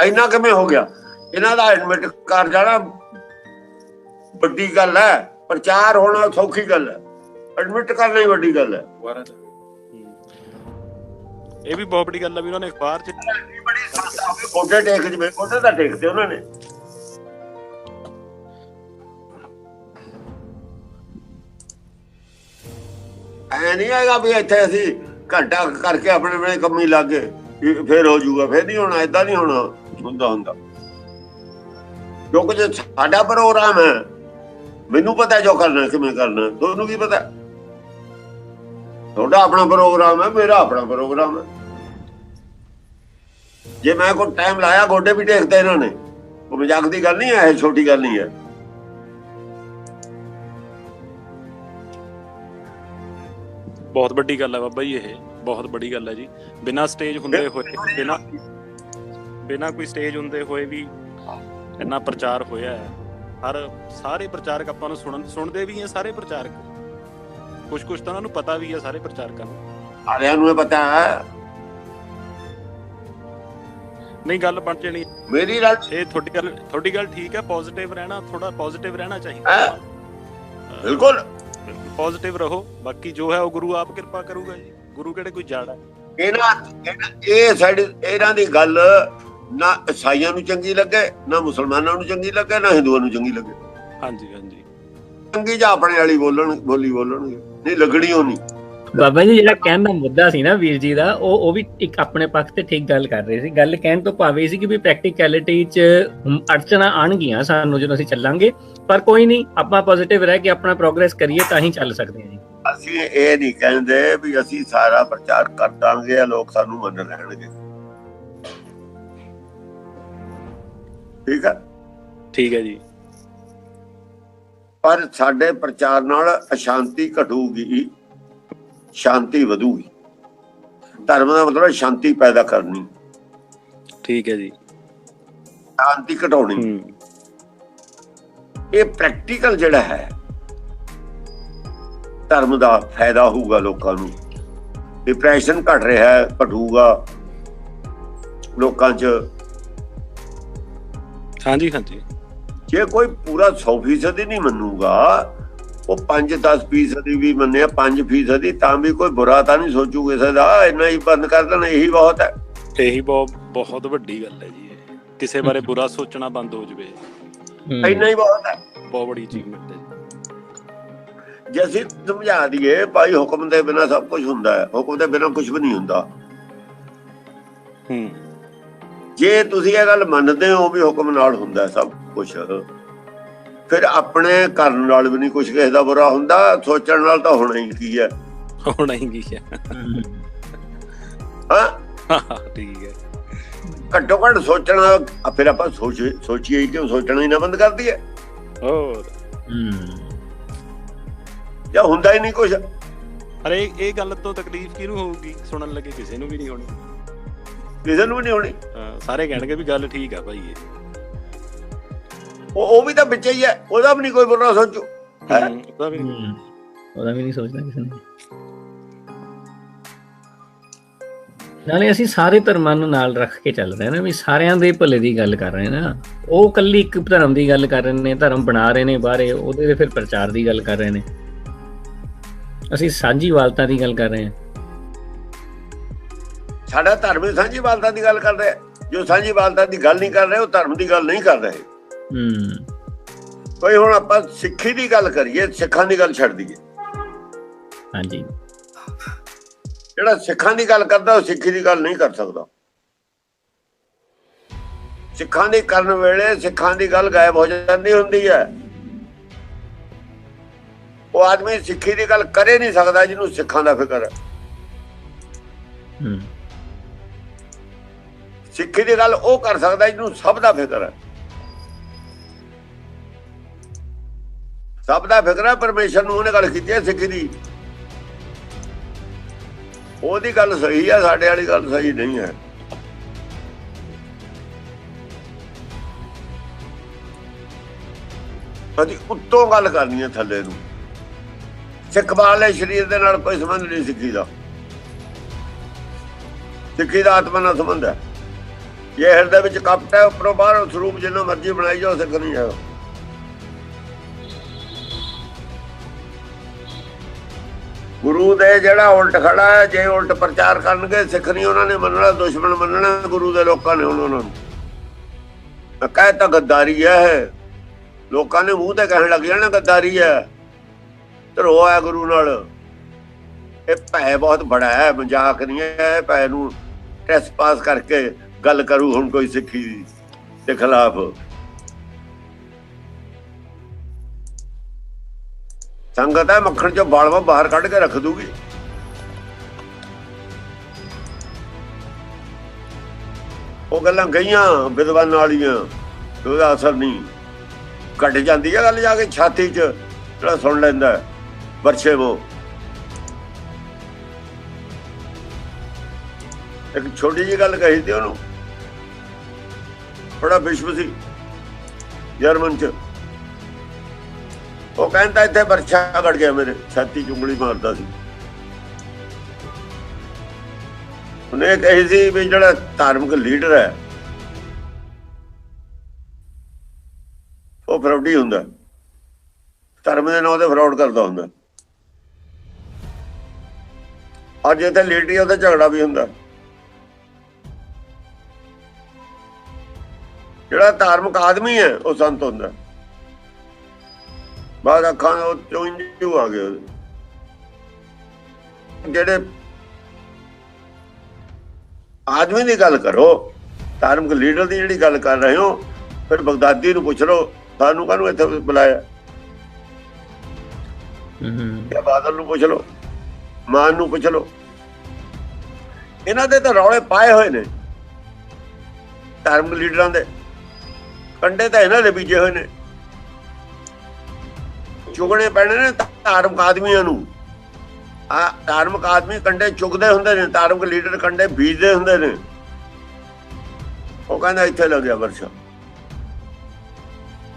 ਇੰਨਾ ਕਿਵੇਂ ਹੋ ਗਿਆ? ਇਹਨਾਂ ਦਾ ਐਡਮਿਟ ਕਰ ਜਾਣਾ ਵੱਡੀ ਗੱਲ ਹੈ ਪ੍ਰਚਾਰ ਹੋਣਾ ਸੌਖੀ ਗੱਲ ਹੈ। ਐਡਮਿਟ ਕਰਨਾ ਹੀ ਵੱਡੀ ਗੱਲ ਹੈ। ਹੂੰ। ਇਹ ਵੀ ਬਹੁਤ ਵੱਡੀ ਗੱਲ ਆ ਵੀ ਉਹਨਾਂ ਨੇ ਅਖਬਾਰ 'ਚ ਬੜੀ ਸੰਸਥਾ ਹੋਵੇ ਗੋਡੇ ਟੇਕ ਜਵੇ ਗੋਡੇ ਤਾਂ ਟੇਕਦੇ ਉਹਨਾਂ ਨੇ। ਐ ਨਹੀਂ ਹੈਗਾ ਵੀ ਇੱਥੇ ਅਸੀਂ ਘੰਟਾ ਕਰਕੇ ਆਪਣੇ ਵੇਲੇ ਕੰਮੀ ਲੱਗੇ ਫੇਰ ਹੋ ਜਾਊਗਾ ਫੇਰ ਨਹੀਂ ਹੋਣਾ ਇਦਾਂ ਨਹੀਂ ਹੋਣਾ। ਹੁੰਦਾ ਹੁੰਦਾ। ਕਿਉਂਕਿ ਜੇ ਸਾਡਾ ਪ੍ਰੋਗਰਾਮ ਹੈ ਮੈਨੂੰ ਪਤਾ ਜੋ ਕਰਨਾ ਕਿਵੇਂ ਕਰਨਾ ਤੁਹਾਨੂੰ ਕੀ ਪਤਾ? ਤੁਹਾਡਾ ਆਪਣਾ ਪ੍ਰੋਗਰਾਮ ਹੈ ਮੇਰਾ ਆਪਣਾ ਪ੍ਰੋਗਰਾਮ ਹੈ। ਜੇ ਮੈਂ ਕੋਈ ਟਾਈਮ ਲਾਇਆ ਗੋਡੇ ਵੀ ਟੇਕਦੇ ਇਹਨਾਂ ਨੇ। ਉਹ ਮਜ਼ਾਕ ਦੀ ਗੱਲ ਨਹੀਂ ਹੈ ਇਹ ਛੋਟੀ ਗੱਲ ਨਹੀਂ ਹੈ। ਬਹੁਤ ਵੱਡੀ ਗੱਲ ਹੈ ਬਾਬਾ ਜੀ ਇਹ ਬਹੁਤ ਵੱਡੀ ਗੱਲ ਹੈ ਜੀ। ਬਿਨਾਂ ਸਟੇਜ ਹੁੰਦੇ ਹੋਏ ਬਿਨਾਂ ਬਿਨਾਂ ਕੋਈ ਸਟੇਜ ਹੁੰਦੇ ਹੋਏ ਵੀ ਇੰਨਾ ਪ੍ਰਚਾਰ ਹੋਇਆ ਹੈ। ਹਰ ਸਾਰੇ ਪ੍ਰਚਾਰਕ ਆਪਾਂ ਨੂੰ ਸੁਣਨ ਸੁਣਦੇ ਵੀ ਹੈ ਸਾਰੇ ਪ੍ਰਚਾਰਕ। ਕੁਝ ਕੁਝ ਤਾਂ ਉਹਨਾਂ ਨੂੰ ਪਤਾ ਵੀ ਹੈ ਸਾਰੇ ਪ੍ਰਚਾਰਕਾਂ ਨੂੰ। ਸਾਰਿਆਂ ਨੂੰ ਇਹ ਪਤਾ ਹੈ। ਨਹੀਂ ਗੱਲ ਬਣ ਜਣੀ। ਮੇਰੀ ਗੱਲ ਇਹ ਤੁਹਾਡੀ ਗੱਲ ਤੁਹਾਡੀ ਗੱਲ ਠੀਕ ਹੈ ਪੋਜ਼ਿਟਿਵ ਰਹਿਣਾ ਥੋੜਾ ਪੋਜ਼ਿਟਿਵ ਰਹਿਣਾ ਚਾਹੀਦਾ। ਬਿਲਕੁਲ। ਪੋਜ਼ਿਟਿਵ ਰਹੋ ਬਾਕੀ ਜੋ ਹੈ ਉਹ ਗੁਰੂ ਆਪ ਕਿਰਪਾ ਕਰੂਗਾ ਜੀ। ਗੁਰੂ ਕਿਹੜੇ ਕੋਈ ਜਾੜਾ ਇਹਨਾਂ- ਇਹ ਸਾਡੀ ਇਹਨਾਂ ਦੀ ਗੱਲ ਨਾ ਈਸਾਈਆਂ ਨੂੰ ਚੰਗੀ ਲੱਗੇ ਨਾ ਮੁਸਲਮਾਨਾਂ ਨੂੰ ਚੰਗੀ ਲੱਗੇ ਨਾ ਹਿੰਦੂਆਂ ਨੂੰ ਚੰਗੀ ਲੱਗੇ। ਹਾਂਜੀ ਹਾਂਜੀ। ਚੰਗੀ ਜਾਂ ਆਪਣੇ ਵਾਲੀ ਬੋਲਣ ਬੋਲੀ ਬੋਲਣਗੇ। ਨਹੀਂ ਲੱਗਣੀ ਉਹ ਨਹੀਂ। ਬਾਬਾ ਜੀ ਜਿਹੜਾ ਕਹਿਣ ਦਾ ਮੁੱਦਾ ਸੀ ਨਾ ਵੀਰ ਜੀ ਦਾ ਉਹ ਉਹ ਵੀ ਇੱਕ ਆਪਣੇ ਪੱਖ ਤੇ ਠੀਕ ਗੱਲ ਕਰ ਰਹੇ ਸੀ। ਗੱਲ ਕਹਿਣ ਤੋਂ ਭਾਵੇਂ ਸੀ ਕਿ ਵੀ ਪ੍ਰੈਕਟੀਕੈਲਿਟੀ 'ਚ ਅੜਚਣਾ ਆਣਗੀਆਂ ਸਾਨੂੰ ਜਦੋਂ ਅਸੀਂ ਚੱਲਾਂਗੇ। ਪਰ ਕੋਈ ਨਹੀਂ ਆਪਾਂ ਪੋਜ਼ਿਟਿਵ ਰਹਿ ਕੇ ਆਪਣਾ ਪ੍ਰੋਗਰੈਸ ਕਰੀਏ ਤਾਂ ਹੀ ਚੱਲ ਸਕਦੇ ਹਾਂ ਜੀ। ਅਸੀਂ ਇਹ ਨਹੀਂ ਕਹਿੰਦੇ ਵੀ ਅਸੀਂ ਸਾਰਾ ਪ੍ਰਚਾਰ ਕਰ ਦਾਂਗੇ ਆ ਲੋਕ ਸਾਨੂੰ ਮੰਨ ਲੈਣਗੇ। ਠੀਕ ਹੈ ਠੀਕ ਹੈ ਜੀ। ਪਰ ਸਾਡੇ ਪ੍ਰਚਾਰ ਨਾਲ ਅਸ਼ਾਂਤੀ ਘਟੂਗੀ ਸ਼ਾਂਤੀ ਵਧੂਗੀ। ਧਰਮ ਦਾ ਮਤਲਬ ਹੈ ਸ਼ਾਂਤੀ ਪੈਦਾ ਕਰਨੀ। ਠੀਕ ਹੈ ਜੀ। ਸ਼ਾਂਤੀ ਘਟਾਉਣੀ। ਇਹ ਪ੍ਰੈਕਟੀਕਲ ਜਿਹੜਾ ਹੈ ਧਰਮ ਦਾ ਫਾਇਦਾ ਹੋਊਗਾ ਲੋਕਾਂ ਨੂੰ। ਡਿਪਰੈਸ਼ਨ ਘਟ ਰਿਹਾ ਹੈ ਘਟੂਗਾ। ਲੋਕਾਂ 'ਚ ਹਾਂਜੀ ਹਾਂਜੀ। ਜੇ ਕੋਈ ਪੂਰਾ 100% ਹੀ ਨਹੀਂ ਮੰਨੂਗਾ ਉਹ 5-10 ਫੀਸਦੀ ਵੀ ਮੰਨਿਆ 5 ਫੀਸਦੀ ਤਾਂ ਵੀ ਕੋਈ ਬੁਰਾ ਤਾਂ ਨਹੀਂ ਸੋਚੂ ਕਿਸੇ ਦਾ। ਇੰਨਾ ਹੀ ਬੰਦ ਕਰ ਦੇਣਾ ਇਹੀ ਬਹੁਤ ਹੈ। ਇਹੀ ਬਹੁਤ ਬਹੁਤ ਵੱਡੀ ਗੱਲ ਹੈ ਜੀ ਇਹ। ਕਿਸੇ ਬਾਰੇ ਬੁਰਾ ਸੋਚਣਾ ਬੰਦ ਹੋ ਜਵੇ। ਇੰਨਾ ਹੀ ਬਹੁਤ ਹੈ। ਬਹੁਤ ਬੜੀ ਅਚੀਵਮੈਂਟ ਹੈ ਜੀ। ਜੇ ਅਸੀਂ ਸਮਝਾ ਦਈਏ ਭਾਈ ਹੁਕਮ ਦੇ ਬਿਨਾ ਸਭ ਕੁਝ ਹੁੰਦਾ ਹੈ। ਹੁਕਮ ਦੇ ਬਿਨਾ ਕੁਝ ਵੀ ਨਹੀਂ ਹੁੰਦਾ। ਹੂੰ। ਜੇ ਤੁਸੀਂ ਇਹ ਗੱਲ ਮੰਨਦੇ ਹੋ ਵੀ ਹੁਕਮ ਨਾਲ ਹੁੰਦਾ ਹੈ ਸਭ ਕੁਝ ਫਿਰ ਆਪਣੇ ਕਰਨ ਨਾਲ ਵੀ ਨਹੀਂ ਕੁਝ ਕਿਸੇ ਦਾ ਬੁਰਾ ਹੁੰਦਾ ਸੋਚਣ ਨਾਲ ਤਾਂ ਹੋਣਾ ਹੀ ਕੀ ਹੈ। ਹੋਣਾ ਹੀ ਕੀ ਹੈ। ਹਾਂ। ਠੀਕ ਹੈ। ਘੱਟੋ ਘੱਟ ਸੋਚਣਾ ਫਿਰ ਆਪਾਂ ਸੋਚ ਸੋਚੀਏ ਹੀ ਕਿਉਂ ਸੋਚਣਾ ਹੀ ਨਾ ਬੰਦ ਕਰ ਦਈਏ ਹੋਰ। ਹਮ, ਜਾਂ ਹੁੰਦਾ ਹੀ ਨਹੀਂ ਕੁਝ ਅਰੇ ਇਹ ਗੱਲ ਤੋਂ ਤਕਲੀਫ ਕਿਹਨੂੰ ਹੋਊਗੀ? ਸੁਣਨ ਲੱਗੇ ਕਿਸੇ ਨੂੰ ਵੀ ਨਹੀਂ ਹੋਣੀ। ਕਿਸੇ ਨੂੰ ਵੀ ਨਹੀਂ ਹੋਣੀ। ਹਾਂ, ਸਾਰੇ ਕਹਿਣਗੇ ਵੀ ਗੱਲ ਠੀਕ ਆ ਭਾਈ ਇਹ। ਉਹ ਉਹ ਵੀ ਤਾਂ ਵਿੱਚ ਹੀ ਹੈ ਉਹਦਾ ਵੀ ਨਹੀਂ ਕੋਈ ਬੁਰਾ ਸੋਚੂ। ਹੈਂ? ਉਹਦਾ ਵੀ ਨਹੀਂ। ਉਹਦਾ ਵੀ ਨਹੀਂ ਸੋਚਦਾ ਕਿਸੇ ਨੇ। ਨਾਲੇ ਅਸੀਂ ਸਾਰੇ ਧਰਮਾਂ ਨੂੰ ਨਾਲ ਰੱਖ ਕੇ ਚੱਲ ਰਹੇ ਨਾ ਵੀ ਸਾਰਿਆਂ ਦੇ ਭਲੇ ਦੀ ਗੱਲ ਕਰ ਰਹੇ ਨਾ। ਉਹ ਕੱਲੀ ਇੱਕ ਧਰਮ ਦੀ ਗੱਲ ਕਰ ਰਹੇ ਨੇ ਧਰਮ ਬਣਾ ਰਹੇ ਨੇ ਬਾਹਰੇ ਉਹਦੇ ਫਿਰ ਪ੍ਰਚਾਰ ਦੀ ਗੱਲ ਕਰ ਰਹੇ ਨੇ। ਅਸੀਂ ਸਾਂਝੀਵਾਲਤਾ ਦੀ ਗੱਲ ਕਰ ਰਹੇ ਹਾਂ। ਸਾਡਾ ਧਰਮ ਹੀ ਸਾਂਝੀਵਾਲਤਾ ਦੀ ਗੱਲ ਕਰ ਰਿਹਾ ਜੋ ਸਾਂਝੀਵਾਲਤਾ ਦੀ ਗੱਲ ਨਹੀਂ ਕਰ ਰਹੇ ਉਹ ਧਰਮ ਦੀ ਗੱਲ ਨਹੀਂ ਕਰ ਰਹੇ। ਹੂੰ। ਕੋਈ ਹੁਣ ਆਪਾਂ ਸਿੱਖੀ ਦੀ ਗੱਲ ਕਰੀਏ ਸਿੱਖਾਂ ਦੀ ਗੱਲ ਛੱਡ ਦਈਏ। ਹਾਂਜੀ। ਜਿਹੜਾ ਸਿੱਖਾਂ ਦੀ ਗੱਲ ਕਰਦਾ ਉਹ ਸਿੱਖੀ ਦੀ ਗੱਲ ਨਹੀਂ ਕਰ ਸਕਦਾ। ਸਿੱਖਾਂ ਦੀ ਕਰਨ ਵੇਲੇ ਸਿੱਖਾਂ ਦੀ ਗੱਲ ਗਾਇਬ ਹੋ ਜਾਂਦੀ ਹੁੰਦੀ ਹੈ। ਉਹ ਆਦਮੀ ਸਿੱਖੀ ਦੀ ਗੱਲ ਕਰੇ ਨਹੀਂ ਸਕਦਾ ਜਿਹਨੂੰ ਸਿੱਖਾਂ ਦਾ ਫਿਕਰ ਹੈ। ਹੂੰ। ਸਿੱਖੀ ਦੀ ਗੱਲ ਉਹ ਕਰ ਸਕਦਾ ਜਿਹਨੂੰ ਸਭ ਦਾ ਫਿਕਰ ਹੈ। ਸਭ ਦਾ ਫਿਕਰ ਹੈ, ਪਰਮੇਸ਼ਰ ਨੂੰ ਉਹਨੇ ਗੱਲ ਕੀਤੀ ਹੈ ਸਿੱਖੀ ਦੀ। ਉਹਦੀ ਗੱਲ ਸਹੀ ਹੈ, ਸਾਡੇ ਵਾਲੀ ਗੱਲ ਸਹੀ ਨਹੀਂ ਹੈ। ਅਸੀਂ ਉੱਤੋਂ ਗੱਲ ਕਰਨੀ ਹੈ ਥੱਲੇ ਨੂੰ। ਸਿੱਖ ਵਾਲੇ ਸਰੀਰ ਦੇ ਨਾਲ ਕੋਈ ਸੰਬੰਧ ਨਹੀਂ ਸਿੱਖੀ ਦਾ। ਸਿੱਖੀ ਦਾ ਆਤਮਾ ਨਾਲ ਸੰਬੰਧ ਹੈ। ਜੇ ਹਿਰਦੇ ਵਿੱਚ ਕਪਟ ਹੈ, ਉੱਪਰੋਂ ਬਾਹਰੋਂ ਸਰੂਪ ਜਿੰਨਾ ਮਰਜ਼ੀ ਬਣਾਈ ਜਾਓ, ਸਿੱਖ ਨਹੀਂ ਜਾਓ। ਗੁਰੂ ਦੇ ਜਿਹੜਾ ਉਲਟ ਖੜਾ ਹੈ, ਜੇ ਉਲਟ ਪ੍ਰਚਾਰ ਕਰਨਗੇ, ਸਿੱਖ ਨਹੀਂ ਉਹਨਾਂ ਨੇ ਮੰਨਣਾ, ਦੁਸ਼ਮਣ ਮੰਨਣਾ, ਗੁਰੂ ਦੇ ਲੋਕਾਂ ਨੇ ਉਹਨਾਂ ਨੂੰ। ਕਹਿ ਤਾਂ ਗੱਦਾਰੀ ਹੈ। ਲੋਕਾਂ ਨੇ ਮੂੰਹ ਤੇ ਕਹਿਣ ਲੱਗ ਜਾਣਾ ਗੱਦਾਰੀ ਹੈ। ਧਰੋ ਹੈ ਗੁਰੂ ਨਾਲ। ਇਹ ਭੈ ਬਹੁਤ ਬੜਾ ਹੈ, ਮਜ਼ਾਕ ਨਹੀਂ ਹੈ, ਇਹ ਭੈ ਨੂੰ ਟੈਸਟ ਪਾਸ ਕਰਕੇ ਗੱਲ ਕਰੂ ਹੁਣ ਕੋਈ ਸਿੱਖੀ ਦੇ ਖਿਲਾਫ। ਸੰਗਤ ਹੈ ਮੱਖਣ ਚੋਂ ਬਾਲਵਾ ਬਾਹਰ ਕੱਢ ਕੇ ਰੱਖ ਦੂਗੀ। ਉਹ ਗੱਲਾਂ ਗਈਆਂ ਵਿਦਵਾਨਾਂ ਵਾਲੀਆਂ ਉਹਦਾ ਅਸਰ ਨਹੀਂ। ਘਟ ਜਾਂਦੀ ਹੈ ਗੱਲ ਜਾ ਕੇ ਛਾਤੀ 'ਚ ਜਿਹੜਾ ਸੁਣ ਲੈਂਦਾ ਹੈ, ਵਰਸ਼ੇ ਉਹ ਇੱਕ ਛੋਟੀ ਜੀ ਗੱਲ ਕਹੀ ਸੀ ਉਹਨੂੰ। ਬੜਾ ਵਿਸ਼ਵ ਸੀ, ਜਰਮਨ 'ਚ। ਉਹ ਕਹਿੰਦਾ ਇੱਥੇ ਵਰਸ਼ਾ ਘੜ ਗਿਆ ਮੇਰੇ, ਛਾਤੀ 'ਚ ਮਾਰਦਾ ਸੀ। ਉਹਨੇ ਕਹੀ ਸੀ ਵੀ ਜਿਹੜਾ ਧਾਰਮਿਕ ਲੀਡਰ ਹੈ, ਉਹ ਫਰੌਡੀ ਹੁੰਦਾ। ਧਰਮ ਦੇ ਨਾਂ ਤੇ ਫਰਾਡ ਕਰਦਾ ਹੁੰਦਾ। ਅੱਜ ਇੱਥੇ ਲੀਡਰੀ ਉਹਦਾ ਝਗੜਾ ਵੀ ਹੁੰਦਾ। ਜਿਹੜਾ ਧਾਰਮਿਕ ਆਦਮੀ ਹੈ ਉਹ ਸੰਤ ਹੁੰਦਾ। ਬਾਅਦ ਅੱਖਾਂ ਉਹ ਚੋਂ ਇੰਜੂ ਆ ਗਏ। ਜਿਹੜੇ ਆਦਮੀ ਦੀ ਗੱਲ ਕਰੋ ਧਾਰਮਿਕ ਲੀਡਰ ਦੀ ਜਿਹੜੀ ਗੱਲ ਕਰ ਰਹੇ ਹੋ ਫਿਰ ਬਗਦਾਦੀ ਨੂੰ ਪੁੱਛ ਲਓ ਸਾਨੂੰ ਕਾਹਨੂੰ ਇੱਥੇ ਬੁਲਾਇਆ? ਹੂੰ। ਜਾਂ ਬਾਦਲ ਨੂੰ ਪੁੱਛ ਲਓ ਮਾਨ ਨੂੰ ਪੁੱਛ ਲਓ। ਇਹਨਾਂ ਦੇ ਤਾਂ ਰੌਲੇ ਪਾਏ ਹੋਏ ਨੇ ਧਾਰਮਿਕ ਲੀਡਰਾਂ ਦੇ। ਕੰਡੇ ਤਾਂ ਇਹਨਾਂ ਦੇ ਬੀਜੇ ਹੋਏ ਨੇ। ਚੁਗਣੇ ਪੈਣੇ ਨੇ ਧਾਰਮਿਕ ਆਦਮੀਆਂ ਨੂੰ। ਆ ਧਾਰਮਿਕ ਆਦਮੀ ਕੰਡੇ ਚੁਗਦੇ ਹੁੰਦੇ ਨੇ, ਧਾਰਮਿਕ ਲੀਡਰ ਕੰਡੇ ਬੀਜਦੇ ਹੁੰਦੇ ਨੇ। ਉਹ ਕਹਿੰਦਾ ਇੱਥੇ ਲੱਗਿਆ ਵਰਸ਼ਾ।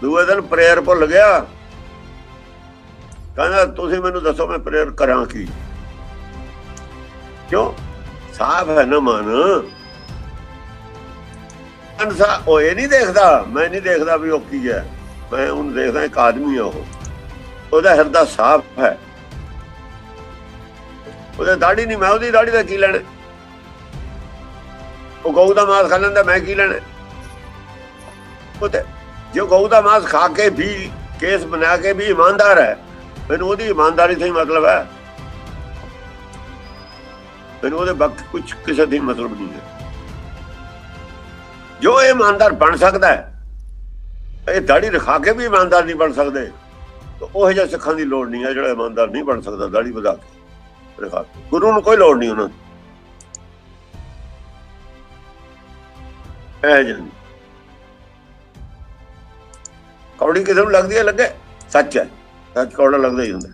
ਦੂਏ ਦਿਨ ਪ੍ਰੇਅਰ ਭੁੱਲ ਗਿਆ। ਕਹਿੰਦਾ, ਤੁਸੀਂ ਮੈਨੂੰ ਦੱਸੋ ਮੈਂ ਪ੍ਰੇਅਰ ਕਰਾਂ ਕੀ? ਕਿਉਂ? ਸਾਫ਼ ਹੈ ਨਾ ਮਨ। ਅਨਸਾ ਉਹ ਇਹ ਨਹੀਂ ਦੇਖਦਾ, ਮੈਂ ਨਹੀਂ ਦੇਖਦਾ ਵੀ ਉਹ ਕੀ ਹੈ। ਮੈਂ ਉਹਨੂੰ ਦੇਖਦਾ ਇੱਕ ਆਦਮੀ ਆ ਉਹ। ਉਹਦਾ ਹਿਰਦਾ ਸਾਫ਼ ਹੈ। ਉਹਦੇ ਦਾੜੀ ਨਹੀਂ, ਮੈਂ ਉਹਦੀ ਦਾੜੀ ਦਾ ਕੀ ਲੈਣਾ? ਉਹ ਗਊ ਦਾ ਮਾਸ ਖਾ ਲੈਂਦਾ, ਮੈਂ ਕੀ ਲੈਣਾ? ਉਹ ਤੇ ਜੋ ਗਊ ਦਾ ਮਾਸ ਖਾ ਕੇ ਵੀ ਕੇਸ ਬਣਾ ਕੇ ਵੀ ਇਮਾਨਦਾਰ ਹੈ, ਮੈਨੂੰ ਉਹਦੀ ਇਮਾਨਦਾਰੀ ਤੋਂ ਹੀ ਮਤਲਬ ਹੈ। ਮੈਨੂੰ ਉਹਦੇ ਵਕਤ ਕੁਝ ਕਿਸੇ ਦੀ ਮਤਲਬ ਨਹੀਂ ਹੈ। ਜੋ ਇਹ ਇਮਾਨਦਾਰ ਬਣ ਸਕਦਾ ਹੈ, ਇਹ ਦਾੜੀ ਰਖਾ ਕੇ ਵੀ ਇਮਾਨਦਾਰ ਨਹੀਂ ਬਣ ਸਕਦੇ, ਤਾਂ ਉਹ ਜਿਹਾ ਸਿੱਖਾਂ ਦੀ ਲੋੜ ਨਹੀਂ ਹੈ ਜਿਹੜਾ ਇਮਾਨਦਾਰ ਨਹੀਂ ਬਣ ਸਕਦਾ, ਦਾੜੀ ਵਧਾ ਕੇ ਰਖਾ ਕੇ। ਗੁਰੂ ਨੂੰ ਕੋਈ ਲੋੜ ਨਹੀਂ ਉਹਨਾਂ ਦੀ। ਇਹ ਜਨ ਕੌੜੀ ਕਿਸੇ ਨੂੰ ਲੱਗਦੀ ਹੈ, ਲੱਗੇ? ਸੱਚ ਹੈ। ਸੱਚ ਕੌੜਾ ਲੱਗਦਾ ਹੀ ਹੁੰਦਾ।